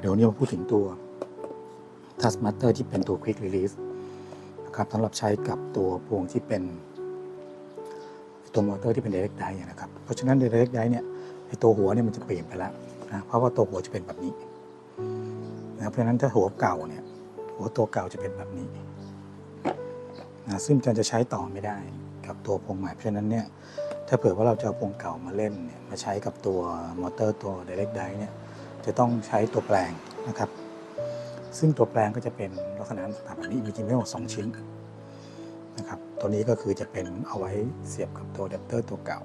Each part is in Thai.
เดี๋ยวนี้มาพูดถึงตัว Taskmaster ที่เป็นตัว Quick Release นะครับสำหรับใช้กับตัวพวงที่เป็น ตัวมอเตอร์ที่เป็น Direct Drive นะครับ เพราะฉะนั้น Direct Drive เนี่ยไอตัวหัวเนี่ยมันจะเปลี่ยนไปแล้วนะเพราะว่าตัวหัวจะเป็นแบบนี้นะเพราะฉะนั้นถ้าหัวเก่าเนี่ยหัวตัวเก่าจะเป็นแบบนี้นะซึ่งจะจะใช้ต่อไม่ได้กับตัวพวงใหม่ เพราะฉะนั้นเนี่ยถ้าเผื่อว่าเราจะเอาพวงเก่ามาเล่นเนี่ยมาใช้กับตัวมอเตอร์ตัว Direct Drive เนี่ย จะต้องใช้ตัวแปลงนะครับ ซึ่งตัวแปลงก็จะเป็นลักษณะต่างแบบนี้มีจริงไม่หมดสองชิ้นนะครับตัวนี้ก็คือจะเป็นเอาไว้เสียบกับตัวอะแดปเตอร์ตัวเก่า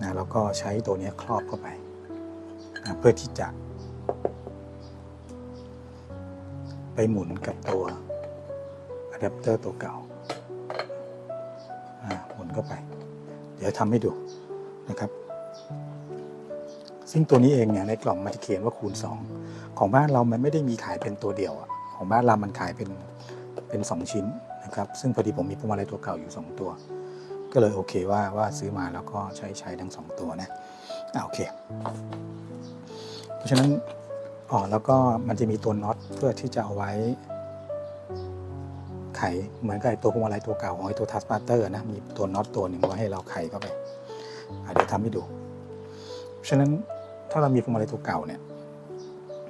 นะแล้วก็ใช้ตัวนี้ครอบเข้าไปนะเพื่อที่จะ ไปหมุนกับตัวอะแดปเตอร์ตัวเก่าอ่าหมุนเข้าไป เดี๋ยวทำให้ดูนะครับ ซึ่งตัวนี้เองเนี่ยในกล่องมันจะเขียนว่าคูณ 2 ของบ้านเรามันไม่ได้มีขายเป็นตัวเดียวอะของบ้านเรามันขายเป็นเป็น 2 ชิ้นนะครับ ซึ่งพอดีผมมีพวงมาลัยตัวเก่าอยู่ 2 ตัว ก็เลยโอเคว่าว่าซื้อมาแล้วก็ใช้ใช้ทั้ง 2 ตัวนะอ่าโอเค เพราะฉะนั้นอ๋อแล้วก็มันจะมีตัวน็อตเพื่อที่จะเอาไว้ไขเหมือนกับไอตัวพวงมาลัยตัวเก่าของไอ้ตัวทัสมาเตอร์นะมีตัวน็อตตัวหนึ่งไว้ให้เราไขเข้าไปเดี๋ยวทำให้ดูเพราะฉะนั้น ถ้าเรามีพวงมาลัยตัวเก่าเนี่ย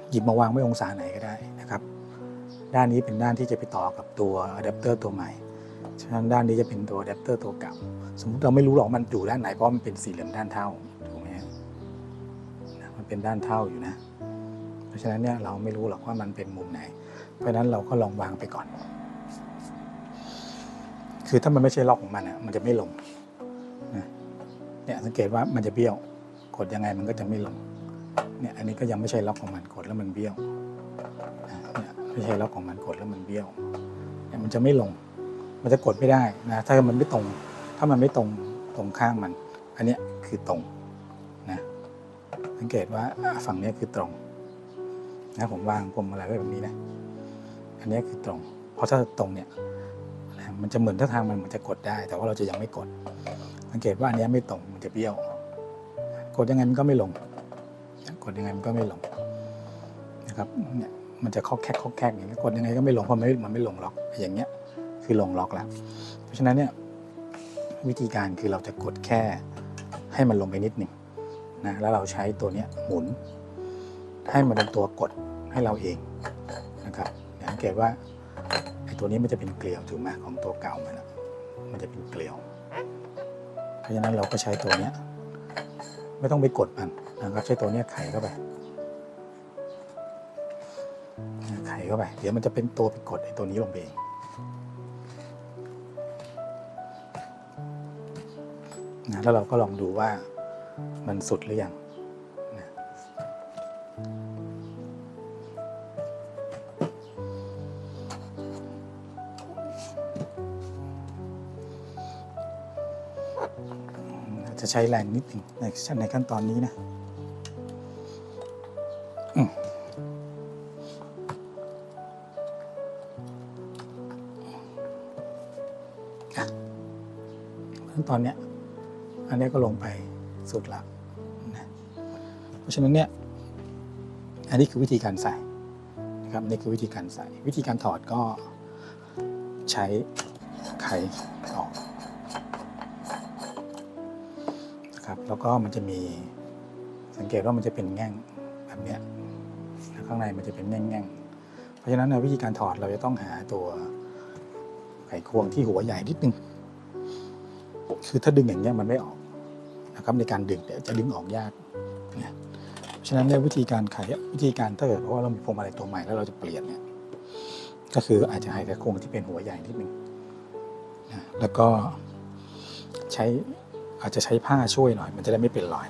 หยิบมาวางไว้องศาไหนก็ได้นะครับ ด้านนี้เป็นด้านที่จะไปต่อกับตัวอะแดปเตอร์ตัวใหม่ฉะนั้นด้านนี้จะเป็นตัวอะแดปเตอร์ตัวเก่า สมมติเราไม่รู้หรอกมันอยู่ด้านไหนเพราะมันเป็นสี่เหลี่ยมด้านเท่าถูกไหมมันเป็นด้านเท่าอยู่นะ เพราะฉะนั้นเนี่ยเราไม่รู้หรอกว่ามันเป็นมุมไหน เพราะฉะนั้นเราก็ลองวางไปก่อน คือถ้ามันไม่ใช่ล็อกของมันอะมันจะไม่ลงเนี่ยสังเกตว่ามันจะเบี้ยว กดยังไงมันก็จะไม่ลง เนี่ยอันนี้ก็ยังไม่ใช่ล็อกของมันกดแล้วมันเบี้ยวเนี่ยไม่ใช่ล็อกของมันกดแล้วมันเบี้ยวเนี่ยมันจะไม่ลง มันจะกดไม่ได้นะถ้ามันไม่ตรง ถ้ามันไม่ตรงตรงข้างมัน อันเนี้ยคือตรงนะสังเกตว่าฝั่งนี้คือตรงนะผมวางผมอะไรไว้แบบนี้นะอันนี้คือตรง เพราะถ้าตรงเนี่ยมันจะเหมือนถ้าทางมันมันจะกดได้ แต่ว่าเราจะยังไม่กด สังเกตว่าอันนี้ไม่ตรงมันจะเบี้ยว กดยังไงมันก็ไม่ลง กดยังไงมันก็ไม่ลงนะครับเนี่ยมันจะคอกแคกคอกแคกอย่างเงี้ยกดยังไงก็ไม่ลงเพราะมันไม่มันไม่ลงล็อกอย่างเงี้ยคือลงล็อกแล้ว เพราะฉะนั้นเนี่ยวิธีการคือเราจะกดแค่ให้มันลงไปนิดหนึ่งนะแล้วเราใช้ตัวเนี้ยหมุน ให้มันเป็นตัวกดให้เราเองนะครับสังเกตว่าไอ้ตัวนี้มันจะเป็นเกลียวถูกไหมของตัวเก่ามันอะมันจะเป็นเกลียว เพราะฉะนั้นเราก็ใช้ตัวเนี้ยไม่ต้องไปกดมัน นะครับใช้ตัวนี้ไขเข้าไป ไขเข้าไป เดี๋ยวมันจะเป็นตัวไปกดไอ้ตัวนี้ลงไปเองนะแล้วเราก็ลองดูว่ามันสุดหรือยังนะจะใช้แรงนิดหนึ่งในขั้นตอนนี้นะ ตอนเนี้ยอันนี้ก็ลงไปสุดละนะเพราะฉะนั้นเนี่ยอันนี้คือวิธีการใส่นะครับนี่คือวิธีการใส่ วิธีการถอดก็ใช้ไขออกนะครับแล้วก็มันจะมีสังเกตว่ามันจะเป็นแง่งแบบเนี้ยข้างในมันจะเป็นแง่งๆเพราะฉะนั้นในวิธีการถอดเราจะต้องหาตัวไขควงที่หัวใหญ่นิดนึง คือถ้าดึงอย่างเงี้ยมันไม่ออกนะครับในการดึงเดี๋ยจะดึงออกยากนะฉะนั้นเนี่ยวิธีการไขวิธีการถ้าเกิดว่าเรามีพวงมาลัยตัวใหม่แล้วเราจะเปลี่ยนเนี่ยก็คืออาจจะให้ไขควงที่เป็นหัวใหญ่นิดนึงนะแล้วก็ใช้อาจจะใช้ผ้าช่วยหน่อย มันจะได้ไม่เป็นรอย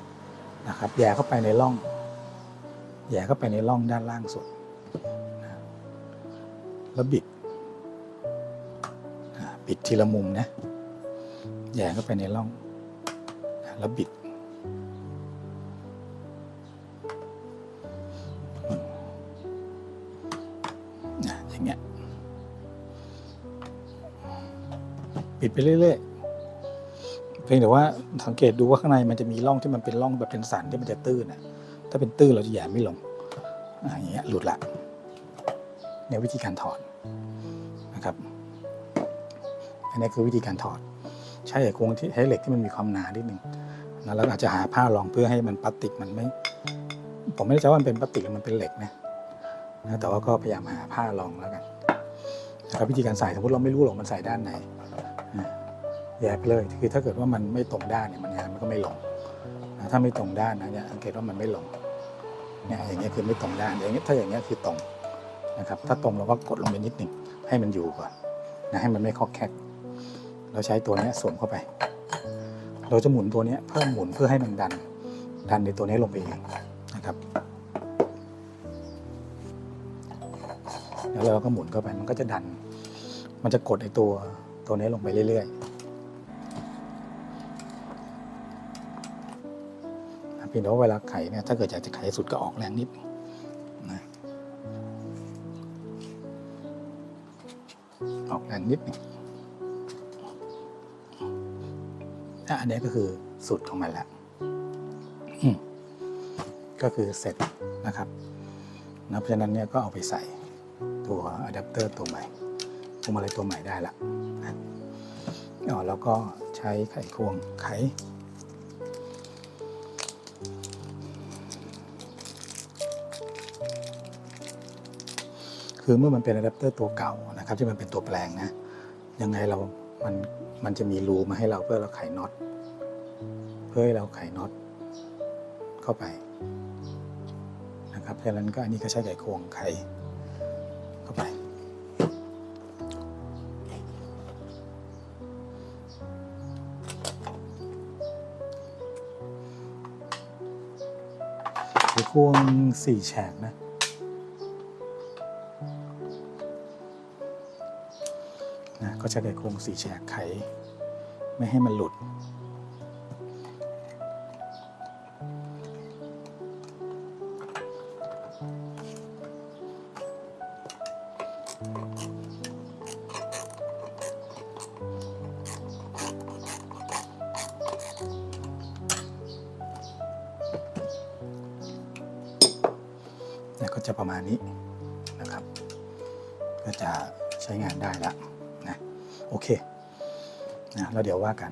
นะครับแย่เข้าไปในร่องแย่เข้าไปในร่องด้านล่างสุดนะแล้วบิดบิดทีละมุมนะ แหย่เข้าไปในร่อง แล้วบิดนะอย่างเงี้ยบิดไปเรื่อยๆเพียงแต่ว่าสังเกตดูว่าข้างในมันจะมีร่องที่มันเป็นร่องแบบเป็นสันที่มันจะตื้นอะถ้าเป็นตื้นเราจะแหย่ไม่ลงอ่าอย่างเงี้ยหลุดละเนี่ยวิธีการถอดนะครับ อันนี้คือวิธีการถอด ใช้ไขควงที่ใช้เหล็กที่มันมีความหนานิดนึงนะแล้วอาจจะหาผ้ารองเพื่อให้มันพลาสติกมันไม่ ผมไม่แน่ใจว่ามันเป็นพลาสติกหรือมันเป็นเหล็กนะนะแต่ว่าก็พยายามหาผ้ารองแล้วกันนะครับวิธีการใส่สมมติเราไม่รู้หรอกมันใส่ด้านไหนนะแยกเลยคือถ้าเกิดว่ามันไม่ตรงด้านเนี่ยมันงานมันก็ไม่ลงนะถ้าไม่ตรงด้านนะเนี่ยสังเกตว่ามันไม่ลงเนี่ยอย่างเงี้ยคือไม่ตรงด้านอย่างเงี้ยถ้าอย่างเงี้ยคือตรงนะครับถ้าตรงเราก็กดลงไปนิดหนึ่งให้มันอยู่ก่อนนะให้มันไม่คอกแคก เราใช้ตัวนี้สวมเข้าไป เราจะหมุนตัวนี้เพิ่มหมุนเพื่อให้มันดัน ดันในตัวนี้ลงไปเองนะครับแล้วเราก็หมุนเข้าไปมันก็จะดัน มันจะกดไอตัวตัวนี้ลงไปเรื่อยๆเพียงแต่ว่าเวลาไขเนี่ยถ้าเกิดอยากจะไขสุดก็ออกแรงนิดนะออกแรงนิดนึง อันนี้ก็คือสุดของมันแล้วก็คือเสร็จนะครับนะเพราะฉะนั้นเนี่ยก็เอาไปใส่ตัวอะแดปเตอร์ตัวใหม่พวงมาลัยตัวใหม่ได้ละนะอ๋อแล้วก็ใช้ไขควงไข คือเมื่อมันเป็นอะแดปเตอร์ตัวเก่านะครับ ที่มันเป็นตัวแปลงนะยังไงเรา มันมันจะมีรูมาให้เราเพื่อเราไขน็อต เพื่อให้เราไขน็อตเข้าไปนะครับเพราะฉะนั้นก็อันนี้ก็ใช้ไขควงไขเข้าไป ไขควงสี่แฉกนะ นะก็ใช้ไขควงสี่แฉกไข ไม่ให้มันหลุด ก็จะประมาณนี้นะครับ ก็จะใช้งานได้แล้วนะ โอเคนะแล้วเดี๋ยวว่ากัน